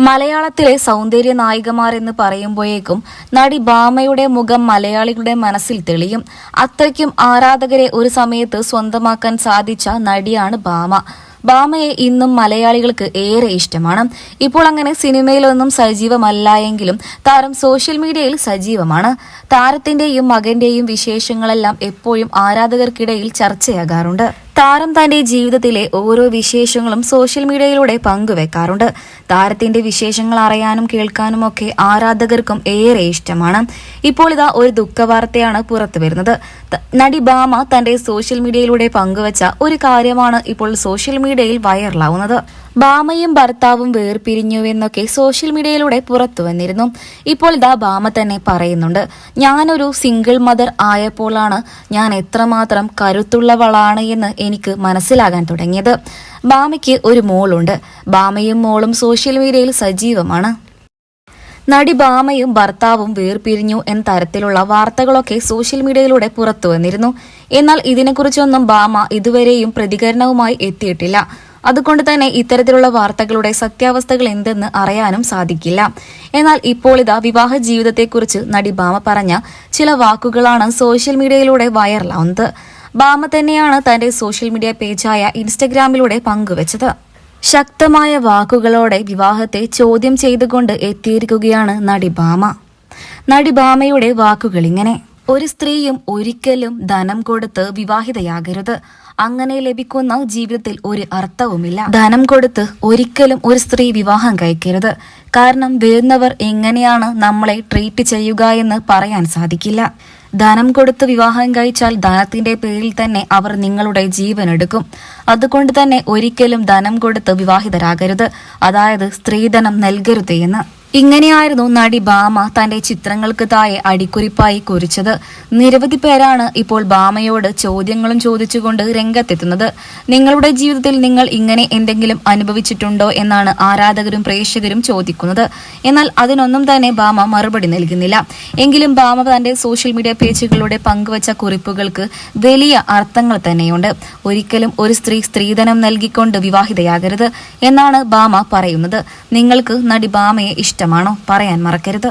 മലയാളത്തിലെ സൗന്ദര്യ നായികമാർ എന്ന് പറയുമ്പോഴേക്കും നടി ഭാമയുടെ മുഖം മലയാളികളുടെ മനസ്സിൽ തെളിയും. അത്രയ്ക്കും ആരാധകരെ ഒരു സമയത്ത് സ്വന്തമാക്കാൻ സാധിച്ച നടിയാണ് ഭാമ. ഭാമയെ ഇന്നും മലയാളികൾക്ക് ഏറെ ഇഷ്ടമാണ്. ഇപ്പോൾ അങ്ങനെ സിനിമയിലൊന്നും സജീവമല്ല എങ്കിലും താരം സോഷ്യൽ മീഡിയയിൽ സജീവമാണ്. താരത്തിന്റെയും മകന്റെയും വിശേഷങ്ങളെല്ലാം എപ്പോഴും ആരാധകർക്കിടയിൽ ചർച്ചയാകാറുണ്ട്. താരം തന്റെ ജീവിതത്തിലെ ഓരോ വിശേഷങ്ങളും സോഷ്യൽ മീഡിയയിലൂടെ പങ്കുവെക്കാറുണ്ട്. താരത്തിന്റെ വിശേഷങ്ങൾ അറിയാനും കേൾക്കാനും ഒക്കെ ആരാധകർക്കും ഏറെ ഇഷ്ടമാണ്. ഇപ്പോൾ ഇതാ ഒരു ദുഃഖവാർത്തയാണ് പുറത്തു വരുന്നത്. നടി ബാമ തന്റെ സോഷ്യൽ മീഡിയയിലൂടെ പങ്കുവച്ച ഒരു കാര്യമാണ് ഇപ്പോൾ സോഷ്യൽ മീഡിയയിൽ വൈറലാവുന്നത്. ബാമയും ഭർത്താവും വേർപിരിഞ്ഞുവെന്നൊക്കെ സോഷ്യൽ മീഡിയയിലൂടെ പുറത്തു വന്നിരുന്നു. ഇപ്പോൾ ഇതാ ബാമ തന്നെ പറയുന്നുണ്ട്. ഞാനൊരു സിംഗിൾ മദർ ആയപ്പോഴാണ് ഞാൻ എത്രമാത്രം കരുത്തുള്ളവളാണ് എന്ന് എനിക്ക് മനസ്സിലാകാൻ തുടങ്ങിയത്. ഭാമയ്ക്ക് ഒരു മോളുണ്ട്. ബാമയും മോളും സോഷ്യൽ മീഡിയയിൽ സജീവമാണ്. നടി ഭാമയും ഭർത്താവും വേർപിരിഞ്ഞു എന്ന തരത്തിലുള്ള വാർത്തകളൊക്കെ സോഷ്യൽ മീഡിയയിലൂടെ പുറത്തു വന്നിരുന്നു. എന്നാൽ ഇതിനെക്കുറിച്ചൊന്നും ഭാമ ഇതുവരെയും പ്രതികരണവുമായി എത്തിയിട്ടില്ല. അതുകൊണ്ട് തന്നെ ഇത്തരത്തിലുള്ള വാർത്തകളുടെ സത്യാവസ്ഥകൾ എന്തെന്ന് അറിയാനും സാധിക്കില്ല. എന്നാൽ ഇപ്പോൾ ഇതാ വിവാഹ ജീവിതത്തെക്കുറിച്ച് നടി ഭാമ പറഞ്ഞ ചില വാക്കുകളാണ് സോഷ്യൽ മീഡിയയിലൂടെ വൈറലാവുന്നത്. ഭാമ തന്നെയാണ് തന്റെ സോഷ്യൽ മീഡിയ പേജായ ഇൻസ്റ്റഗ്രാമിലൂടെ പങ്കുവച്ചത്. ശക്തമായ വാക്കുകളോടെ വിവാഹത്തെ ചോദ്യം ചെയ്തുകൊണ്ട് എത്തിയിരിക്കുകയാണ് നടി ഭാമ. നടി ഭാമയുടെ വാക്കുകൾ ഇങ്ങനെ ഒരു സ്ത്രീയും ഒരിക്കലും ധനം കൊടുത്ത് വിവാഹിതയാകരുത്. അങ്ങനെ ലഭിക്കുന്ന ജീവിതത്തിൽ ഒരു അർത്ഥവുമില്ല. ധനം കൊടുത്ത് ഒരിക്കലും ഒരു സ്ത്രീ വിവാഹം കഴിക്കരുത്. കാരണം വരുന്നവർ എങ്ങനെയാണ് നമ്മളെ ട്രീറ്റ് ചെയ്യുക എന്ന് പറയാൻ സാധിക്കില്ല. ധനം കൊടുത്ത് വിവാഹം കഴിച്ചാൽ ധനത്തിന്റെ പേരിൽ തന്നെ അവർ നിങ്ങളുടെ ജീവൻ എടുക്കും. അതുകൊണ്ട് തന്നെ ഒരിക്കലും ധനം കൊടുത്ത് വിവാഹിതരാകരുത്. അതായത് സ്ത്രീധനം നൽകരുത് എന്ന്. ഇങ്ങനെയായിരുന്നു നടി ഭാമ തന്റെ ചിത്രങ്ങൾക്ക് താഴെ അടിക്കുറിപ്പായി കുറിച്ചത്. നിരവധി പേരാണ് ഇപ്പോൾ ഭാമയോട് ചോദ്യങ്ങളും ചോദിച്ചുകൊണ്ട് രംഗത്തെത്തുന്നത്. നിങ്ങളുടെ ജീവിതത്തിൽ നിങ്ങൾ ഇങ്ങനെ എന്തെങ്കിലും അനുഭവിച്ചിട്ടുണ്ടോ എന്നാണ് ആരാധകരും പ്രേക്ഷകരും ചോദിക്കുന്നത്. എന്നാൽ അതിനൊന്നും തന്നെ ഭാമ മറുപടി നൽകുന്നില്ല. എങ്കിലും ഭാമ തന്റെ സോഷ്യൽ മീഡിയ പേജുകളിലൂടെ പങ്കുവച്ച കുറിപ്പുകൾക്ക് വലിയ അർത്ഥങ്ങൾ തന്നെയുണ്ട്. ഒരിക്കലും ഒരു സ്ത്രീ സ്ത്രീധനം നൽകിക്കൊണ്ട് വിവാഹിതയാകരുത് എന്നാണ് ഭാമ പറയുന്നത്. നിങ്ങൾക്ക് നടി ഭാമയെ ഇഷ്ടമാണോ പറയാൻ മറക്കരുത്